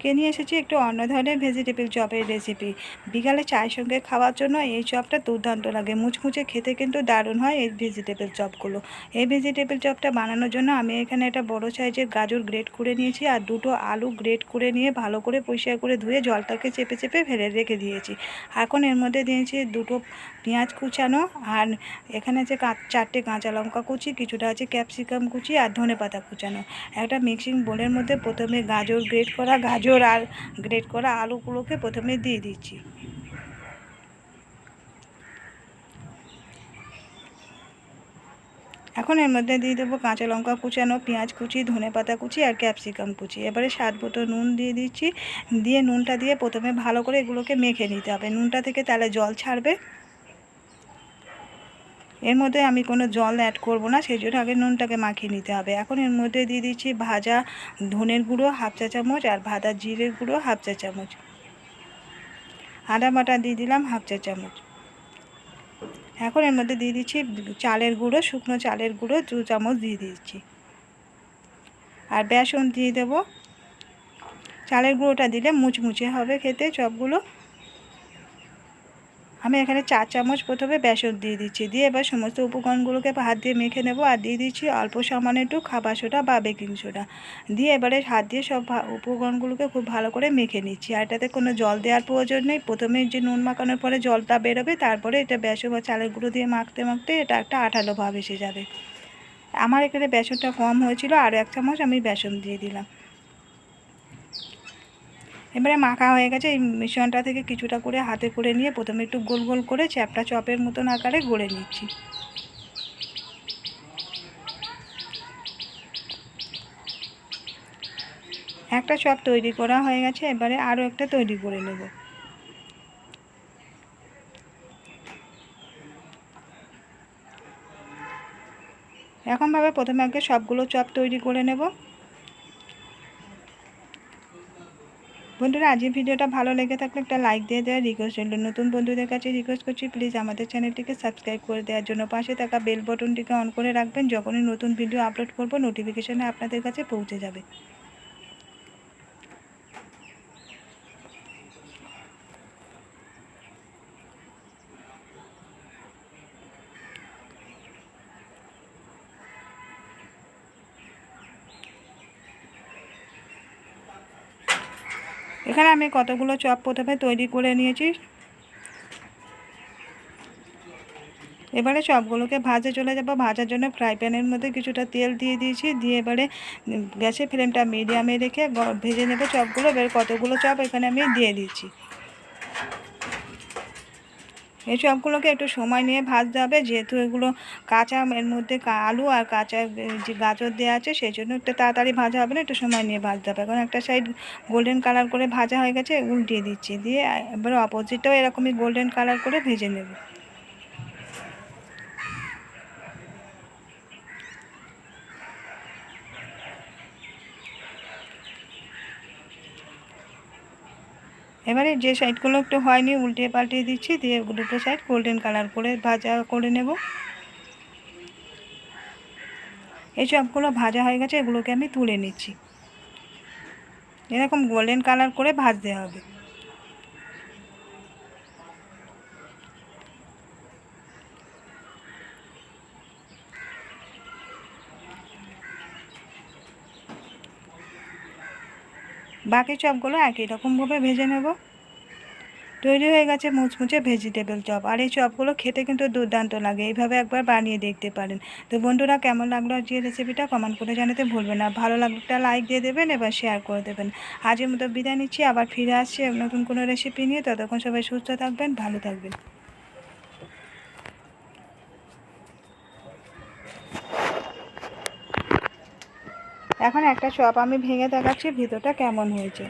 আজকে নিয়ে এসেছি একটু অন্য ধরনের ভেজিটেবল চপের রেসিপি বিকালে চায়ের সঙ্গে খাওয়ার জন্য এই চপটা দুর্দান্ত লাগে। মুচমুচে খেতে কিন্তু দারুণ হয় এই ভেজিটেবল চপগুলো। এই ভেজিটেবল চপটা বানানোর জন্য আমি এখানে একটা বড় সাইজের গাজর গ্রেট করে নিয়েছি আর দুটো আলু গ্রেট করে নিয়ে ভালো করে পরিষ্কার করে ধুয়ে জলটাকে চেপে চেপে ফেলে রেখে দিয়েছি। এখন এর মধ্যে দিয়েছি দুটো পেঁয়াজ কুচানো আর এখানে আছে চারটে কাঁচা লঙ্কা কুচি, কিছুটা আছে ক্যাপসিকাম কুচি আর ধনে পাতা কুচানো। একটা মিক্সিং বোলের মধ্যে প্রথমে গাজর গ্রেট করা, গাজর আর গ্রেট করা আলুগুলোকে প্রথমে দিয়ে দিচ্ছি। এখন এর মধ্যে দিয়ে দেবো কাঁচা লঙ্কা কুচানো, পেঁয়াজ কুচি, ধনে পাতা কুচি আর ক্যাপসিকাম কুচি। এবারে স্বাদ মতো নুন দিয়ে দিচ্ছি। দিয়ে নুনটা দিয়ে প্রথমে ভালো করে এগুলোকে মেখে নিতে হবে। নুনটা থেকে তাহলে জল ছাড়বে। এর মধ্যে আমি কোনো জল অ্যাড করব না, সেই জন্য আগে নুনটাকে মাখিয়ে নিতে হবে। এখন এর মধ্যে দিয়ে দিচ্ছি ভাজা ধনের গুঁড়ো, হাফ চা চামচ, আর ভাজা জিরের গুঁড়ো, হাফ চা চামচ। আদা বাটা দিয়ে দিলাম হাফ চা চামচ। এখন এর মধ্যে দিয়ে দিচ্ছি চালের গুঁড়ো, শুকনো চালের গুঁড়ো, দু চামচ দিয়ে দিচ্ছি। আর বেসন দিয়ে দেবো। চালের গুঁড়োটা দিলে মুচমুচে হবে খেতে, চপগুলো আমি এখানে চার চামচ প্রথমে বেসন দিয়ে দিচ্ছি। দিয়ে এবার সমস্ত উপকরণগুলোকে হাত দিয়ে মেখে নেব আর দিয়ে দিচ্ছি অল্প সামান্য একটু খাবার সোডা বা বেকিং সোডা। দিয়ে এবারে হাত দিয়ে সব উপকরণগুলোকে খুব ভালো করে মেখে নিচ্ছি। আর এটাতে কোনো জল দেওয়ার প্রয়োজন নেই। প্রথমে যে নুন মাখানোর পরে জলটা বেরোবে, তারপরে এটা বেসন বা চালের গুঁড়ো দিয়ে মাখতে মাখতে এটা একটা আঠালো ভাব এসে যাবে। আমার এখানে বেসনটা কম হয়েছিল আরও এক চামচ আমি বেসন দিয়ে দিলাম। এবারে মাখা হয়ে গেছে, এই মিশ্রণটা থেকে কিছুটা করে হাতে করে নিয়ে প্রথমে একটু গোল গোল করে চ্যাপটা চপের মতন আকারে গড়ে নিচ্ছি। একটা চপ তৈরি করা হয়ে গেছে, এবারে আরও একটা তৈরি করে নেব। এরকমভাবে প্রথমে আগে সবগুলো চপ তৈরি করে নেব। বন্ধুরা, আজকের ভিডিওটা ভালো লেগে থাকলে একটা লাইক দিয়ে দেওয়ার রিকোয়েস্ট রইল। নতুন বন্ধুদের কাছে রিকোয়েস্ট করছি প্লিজ আমাদের চ্যানেলটিকে সাবস্ক্রাইব করে দেওয়ার জন্য পাশে থাকা বেল বটনটিকে অন করে রাখবেন। যখনই নতুন ভিডিও আপলোড করব নোটিফিকেশানে আপনাদের কাছে পৌঁছে যাবে। এখানে আমি কতগুলো চপ প্রথমে তৈরি করে নিয়েছি। এবারে চপগুলোকে ভাজে চলে যাব। ভাজার জন্য ফ্রাই প্যানের মধ্যে কিছুটা তেল দিয়ে দিয়েছি। দিয়ে এবারে গ্যাসের ফ্লেমটা মিডিয়ামে রেখে ভেজে নেব চপগুলো। এবার কতগুলো চপ এখানে আমি দিয়ে দিচ্ছি। এই সবগুলোকে একটু সময় নিয়ে ভাজতে হবে। যেহেতু এগুলো কাঁচা, এর মধ্যে আলু আর কাঁচা যে গাজর দেওয়া আছে, সেই জন্য একটু তাড়াতাড়ি ভাজা হবে না, একটু সময় নিয়ে ভাজতে হবে। কারণ একটা সাইড গোল্ডেন কালার করে ভাজা হয়ে গেছে উল্টিয়ে দিচ্ছি। দিয়ে এবার অপোজিটটাও এরকমই গোল্ডেন কালার করে ভেজে নেব। এবারে যে সাইডগুলো একটু হয়নি উল্টিয়ে পাল্টিয়ে দিচ্ছি, দিয়ে দুটো সাইড গোল্ডেন কালার করে ভাজা করে নেব। এই সবগুলো ভাজা হয়ে গেছে, এগুলোকে আমি তুলে নিচ্ছি। এরকম গোল্ডেন কালার করে ভাজতে হবে। বাকি চপগুলো একই রকমভাবে ভেজে নেব। তৈরি হয়ে গেছে মুচমুচে ভেজিটেবল চপ। আর এই চপগুলো খেতে কিন্তু দুর্দান্ত লাগে। এইভাবে একবার বানিয়ে দেখতে পারেন। তো বন্ধুরা, কেমন লাগল আজকে রেসিপিটা কমেন্ট করে জানাতে ভুলবেন না। ভালো লাগল একটা লাইক দিয়ে দেবেন এবার শেয়ার করে দেবেন। আজকের মতো বিদায় নিচ্ছি। আবার ফিরে আসছি নতুন কোনো রেসিপি নিয়ে। ততক্ষণ সবাই সুস্থ থাকবেন, ভালো থাকবেন। এখন একটা চপ আমি ভেঙে দেখাচ্ছি ভিতরটা কেমন হয়েছে।